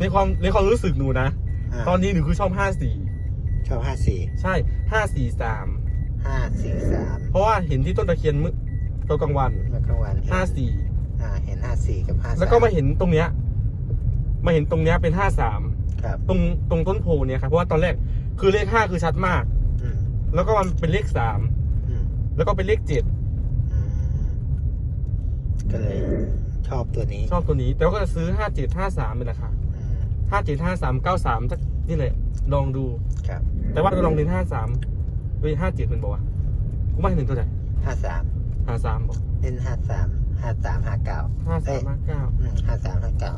ในความในความรู้สึกหนูนะาตอนนี้หนูคือชอบห้าสี่ชอบห้าสี่ใช่ห้าสี่สามห้าสี่สามเพราะว่าเห็นที่ต้นตะเคียนเมื่อตอนกลางวันเมื่อกลางวันเห็นห้าสี่อ่าเห็นห้าสี่กับห้าสามแล้วก็มาเห็นตรงเนี้ยมาเห็นตรงเนี้ยเป็นห้าสามครับตรงตรงต้นโพเนี่ยครับเพราะว่าตอนแรกคือเลขห้าคือชัดมาก อืมแล้วก็มันเป็นเลขสามอืมแล้วก็เป็นเลขเจ็ดอืมก็เลยชอบตัวนี้ชอบตัวนี้ แต่ว่าก็จะซื้อห้าเจ็ดห้าสามเป็นราคาอืม ห้าเจ็ดห้าสามเก้าสามนี่แหละ ลองดู ครับแต่ว่าลองเรียนห้าสามเฮ้ยห้าเจ็ดมันบอกว่ากูไม่เห็นตัวไหนห้าสามห้าสามบอกเล่นห้าสามห้าสามห้าเก้าห้าสามห้าเก้าห้าสามห้าเก้า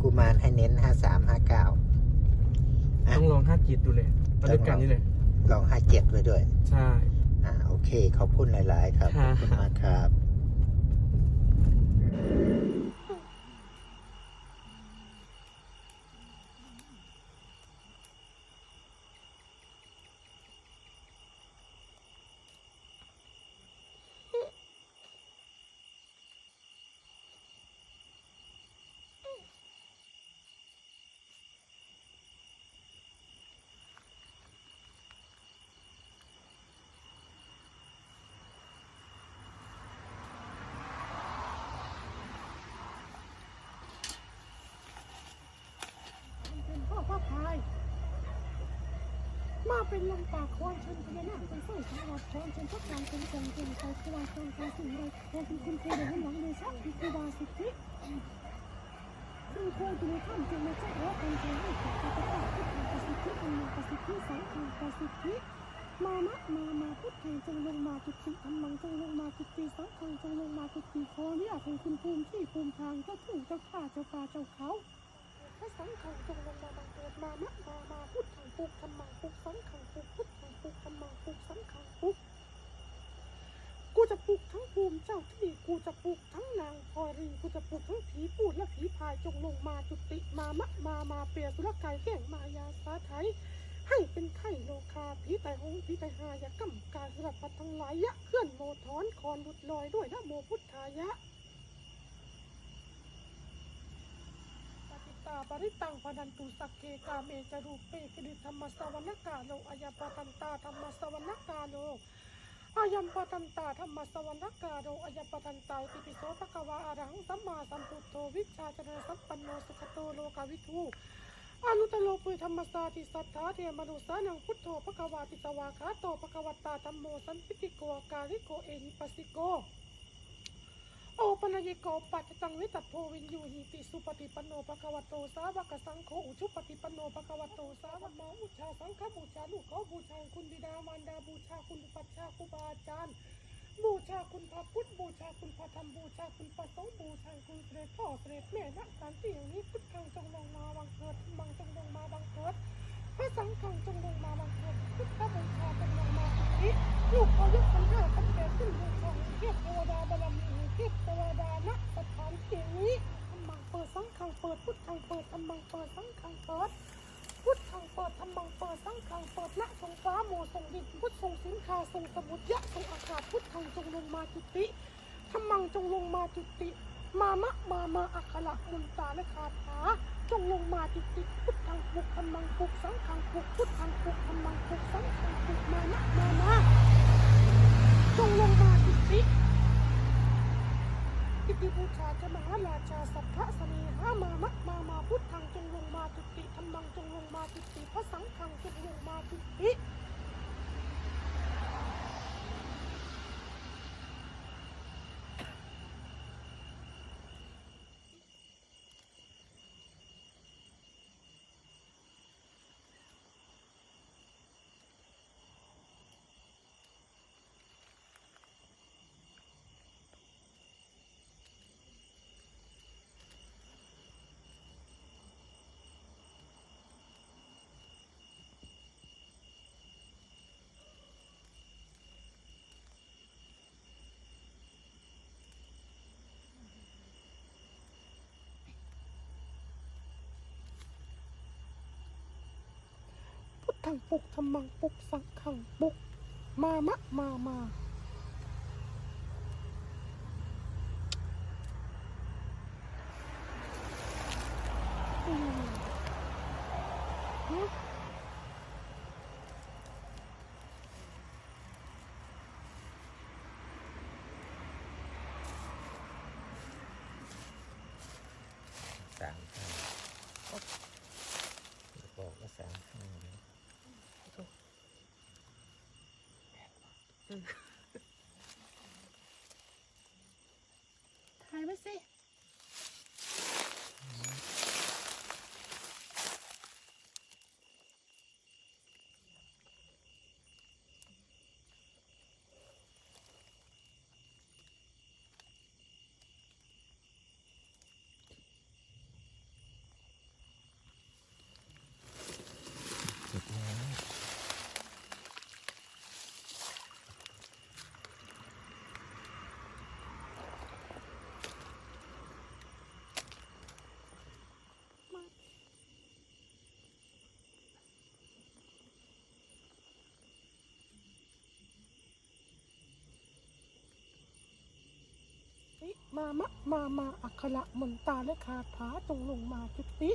กุมารให้เน้นห้าสามห้าเก้าอะต้องลองห้าเจ็ดดูเลยมาด้วยกันนี่เลย ลองห้าเจ็ดไว้ด้วย ใช่ อ่าโอเคขอบคุณหลาย ๆ ครับขค่ะอบคุณมากครับ เป็นพ่อพระพาย มาเป็นลมปากควนชนพญานาคเป็นสร้อยสวัสดิ์ชนชนพักการเป็นกองเป็นใจสว่างกองกาสิ่งใดโอเป็นคุณครูเดินหลังเดชะคือครูบาสิทธิคุณครูอยู่ในถ้ำจึงไมาแจ้งว่าการใจให้กับข้าพเจ้าพุทธังประสิทธิธรรมังประสิทธิสังฆังประสิทธิมามะมามาพุทธังจงลงมาจุติธรรมังจงลงมาจุติสังฆังจงลงมาจุติขออนุญาตเป็นคุณภูมิที่ภูมิทางเจ้าทุ่งเจ้าข้าเจ้าป่าเจ้าเขา พระสังฆังจงลงมาบังเกิดมามะมามาพุทธังปุกธรรมังปุกสังฆังปุกพุทธังปุกธรรมังปุกสังฆังปุกกูจะปลุกทั้งภูมิเจ้าที่กูจะปลุกทั้งนางพอรีกูจะปลุกทั้งผีปูดและผีพายจงลงมาจุติมามะมามาเปียสุรกายแก่งมายาสาไทยให้เป็นไข่โลคาผีไตหงผีไตหายะกำกายสลับปัดทั้งหลายยะเคลื่อนโมถอนคอนหลุดลอยด้วยนะโมพุทธายะ ปฏิ ตาปริตังพนันตุสักเคกาเมจรูปเปกิริธรรมสวรรกาโลอายปตันตาธรรมสวรรกาโลอายัมปตันตาธรรมสวรรกาโลอายปตันตาติปิโสภะควะอะระหังสัมมาสัมพุทโธวิชาจนะสัมปันโนสุขโตโลกาวิทูอนุตโลปุยธรรมสาติสัทธาเทมนุสานังพุทโธภะควาติสวาคาโตภะควตาธรรมโมสันปิติโกการิโกเอหิปัสสิโก โอปัญญิโกปัจจตังวิตัพโพวินยูหิติสุปฏิปโนภะคะวะโตสาวกสังโฆอุชุปฏิปโนภะคะวะโตสาวกมาบูชาสังฆบูชาลูกเขาบูชาคุณบิดามารดาบูชาคุณปัจฉาครูบาอาจารย์บูชาคุณพระพุทธบูชาคุณพระธรรมบูชาคุณพระสงฆ์บูชาคุณเสด็จพ่อเสด็จแม่ณสถานที่แห่งนี้พุทธังจงลงมาวังเกิดธรรมังจงลงมาบังเกิดพระสังฆังจงลงมาบังเกิดพุทธบูชา ลูกขอยกขันห้าขันแปดขึ้นบูชาเทพเทวดาบารมีเทพเทวดาณสถานที่นี้ธรรมังเปิดสังขังเปิดพุทธังเปิดธรรมังเปิดสังขังเปิดพุทธังเปิดธรรมังเปิดสังขังเปิดณทรงฟ้าโมทรงดินพุทธทรงสินคาทรงสมุทรยะทรงอากาศพุทธังจงลงมาจุติธรรมังจงลงมาจุติ มามะมามาอัคระมุนตาและคาถาจงลงมาจุติพุทธังปุกธรรมังปุกสังฆังปุกพุทธังปุกธรรมังปุกสังฆังปุกมามะมามาจงลงมาจุติอิติบูชาจะมหาราชาสัพพะสเนหามามะมามาพุทธังจงลงมาจุติธรรมังจงลงมาจุติพระสังฆังจงลงมาจุติ ทังปุกทำมังปุกสังขังปุก มามะมามาสามพัน มามะมามาอักขระมนตาและคาถาจงลงมาจุติ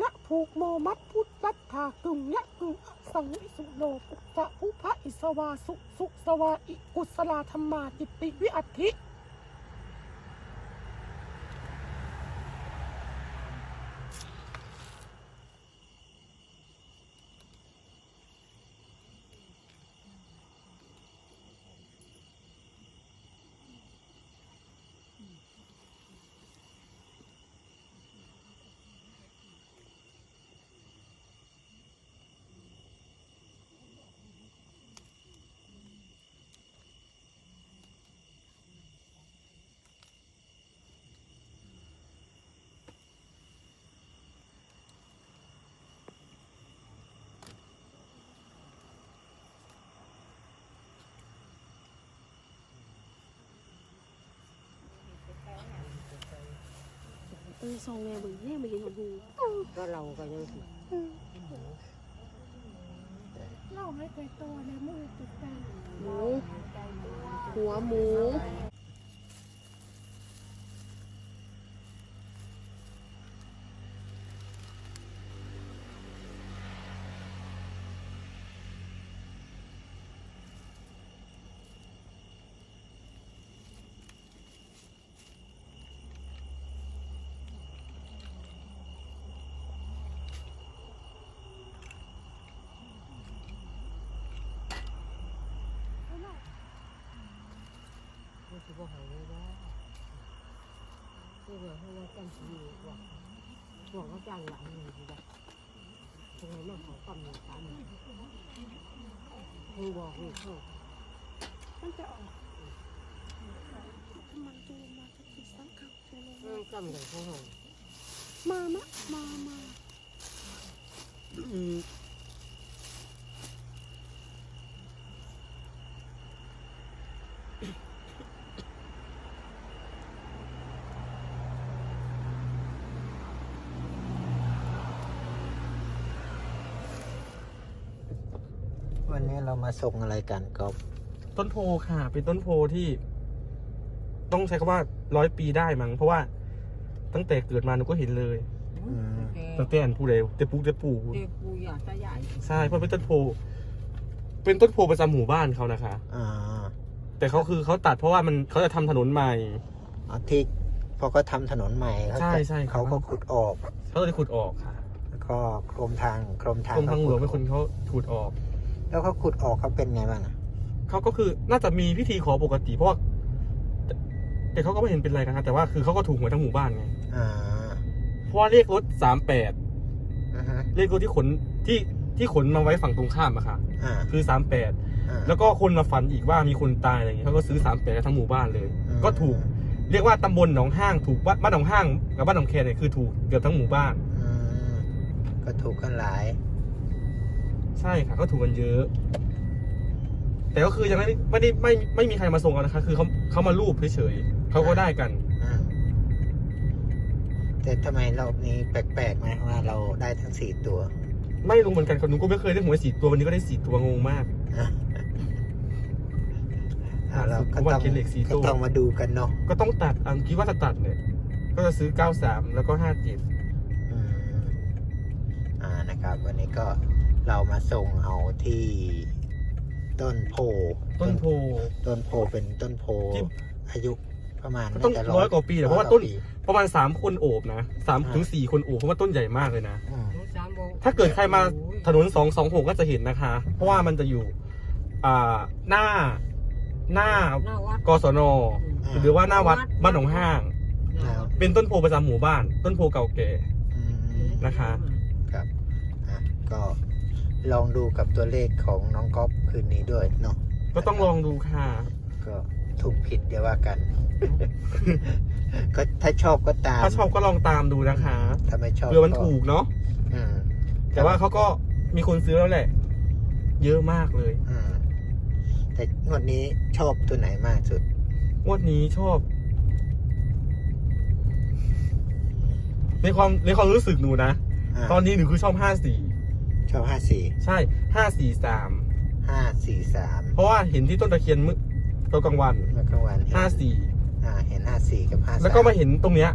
นะผูกโมมัดพุทธัตถากึงยะกึงสังวิสุโลปุตตะภุพระอิสวาสุสุสวาอิกุศลาธรรมาจิตติวิอัติ ออซองแม่เบิ่งแม่ไม่เห็นของหูก็เราก็ยังสิเราไม่เคยโตเลยมือติดกันหมูหัวหมู ไม่คิดว่าหายไม่ได้ที่เหลือให้ว่าจำชีวิตว่าหวังว่าจ้างหลังเลยดีว่าทำไมมาขอความหนุนกันมึงบอกนี่เขามันจะออกมันจูมาจะติดสังขังจะลงเออจำได้เขาหรอมามะมามาม วันนี้เรามาส่งอะไรกันก็ต้นโพค่ะ เป็นต้นโพที่ ต้องใช้คำว่าร้อยปีได้มั้งเพราะว่าตั้งแต่เกิดมาหนูก็เห็นเลยตั้งแต่อันผู้ใดแต่ปุ๊กแต่ปู่เด็กปูอยากจะใหญ่ใช่เพราะเป็นต้นโพ เป็นต้นโพประจำหมู่บ้านเขานะคะ อ่าแต่เขาคือเขาตัดเพราะว่ามันเขาจะทำถนนใหม่ เอาที่พอเขาทำถนนใหม่เขาใช่ก็ใช่ครับ เขาก็ขุดออก เขาเลยขุดออกค่ะแล้วก็โครมทางโครมทางกรมทางหลวงขุดเป็นคนเขาขุดออก แล้วเขาขุดออกเขาเป็นไงบ้างอะเขาก็คือน่าจะมีพิธีขอปกติเพราะว่าแต่แต่เขาก็ไม่เห็นเป็นไรนะครับแต่ว่าคือเขาก็ถูกหวยทั้งหมู่บ้านไงอ่าเพราะว่าเรียกรถสามแปดอ่าฮะเรียกรถที่ขนที่ที่ขนมาไว้ฝั่งตรงข้ามอะค่ะ อ่าคือสามแปดอ่า แล้วก็คนมาฝันอีกว่ามีคนตายอะไรอย่างเงี้ยเขาก็ซื้อสามแปดทั้งหมู่บ้านเลย อืม ก็ถูกเรียกว่าตำบลหนองห้างถูกบ้านบ้านหนองห้างกับบ้านหนองแคเนี่ยคือถูกเกือบทั้งหมู่บ้าน อืมก็ถูกกันหลาย ใช่ค่ะก็ถูกกันเยอะ แต่ก็คือยังไม่ได้ไม่ได้ไม่ไม่มีใครมาส่งเอานะคะ คือเขาเขามารูปเฉยๆเขาก็ได้กัน อ่าแต่ทำไมรอบนี้แปลกๆไหมว่าเราได้ทั้งสี่ตัวไม่รู้เหมือนกันครับหนูก็ไม่เคยได้หวยสี่ตัววันนี้ก็ได้สี่ตัวงงมาก อะอะเราก็ว่าต้องคิดเลขสี่ก็ตัวต้องมาดูกันเนาะก็ต้องตัดอันคิดว่าจะตัดเนี่ย ก็จะซื้อเก้าสามแล้วก็ห้าเจ็ดอืมอ่านะครับ วันนี้ก็ เรามาส่งเอาที่ต้นโพต้นโพ ต้นโพเป็นต้นโพที่ อายุประมาณต้องน่จะร้อยกว่าปีแหละเพราะว่าต้นอยกปีประมาณสามคนโอบนะสามอ่าถึงสี่คนโอบเพราะว่าต้นใหญ่มากเลยนะ อืมถ้าเกิดใครมาถนนสองสองหกก็จะเห็นนะคะ เพราะว่ามันจะอยู่ อ่าหน้าหน้าหน้าวัด กศนหรือว่าหน้าวัดบ้านหนองห้าง ครับเป็นต้นโพประจำหมู่บ้าน ต้นโพเก่าแก่ อืม นะคะ ครับอะก็ ลองดูกับตัวเลขของน้องก๊อฟคืนนี้ด้วยเนาะก็ต้องลองดูค่ะ ก็ถูกผิดอย่าว่ากัน ก็ถ้าชอบก็ตามถ้าชอบก็ลองตามดูนะคะถ้าไม่ชอบเผื่อมันถูกเนาะอืมแต่ว่าเขาก็มีคนซื้อแล้วแหละ เยอะมากเลยอืมแต่งวดนี้ชอบตัวไหนมากสุดงวดนี้ชอบ ในความในความรู้สึกหนูนะอ่าตอนนี้หนูคือชอบห้าสี่ ชอบห้าสี่ใช่ห้าสี่สามห้าสี่สามเพราะว่าเห็นที่ต้นตะเคียนเมื่อตอนกลางวันเมื่อกลางวันเนห้าสี่อ่าเห็นห้าสี่กับห้าสามแล้วก็มาเห็นตรงเนี้ย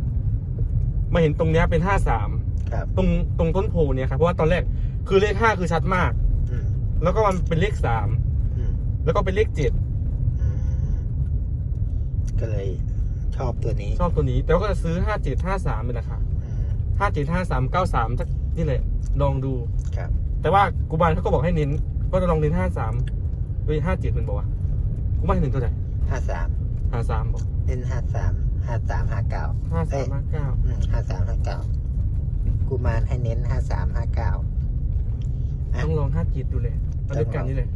มาเห็นตรงเนี้ยเป็นห้าสามครับตรงตรงต้นโพเนี่ยครับเพราะว่าตอนแรกคือเลขห้าคือชัดมากอืมแล้วก็มันเป็นเลขสามอืมแล้วก็เป็นเลขเจ็ดอืมก็เลยชอบตัวนี้ ชอบตัวนี้ แต่ว่าก็จะซื้อห้าเจ็ดห้าสามเป็นราคาอืมห้าเจ็ดห้าสามเก้าสามนี่แหละลองดูครับ แต่ว่ากูบานเขาก็บอกให้เน้นก็จะลองเน้นห้าสามเฮ้ยห้าเจ็ดมันบอกว่ากูบานให้เน้นตัวไหนห้าสามห้าสามบอกเล่นห้าสามห้าสามห้าเก้าห้าสามห้าเก้าอืมห้าสามห้าเก้ากูมารให้เน้นห้าสามห้าเก้าอะต้องลองห้าเจ็ดดูเลยเอาด้วยกันนี่เลย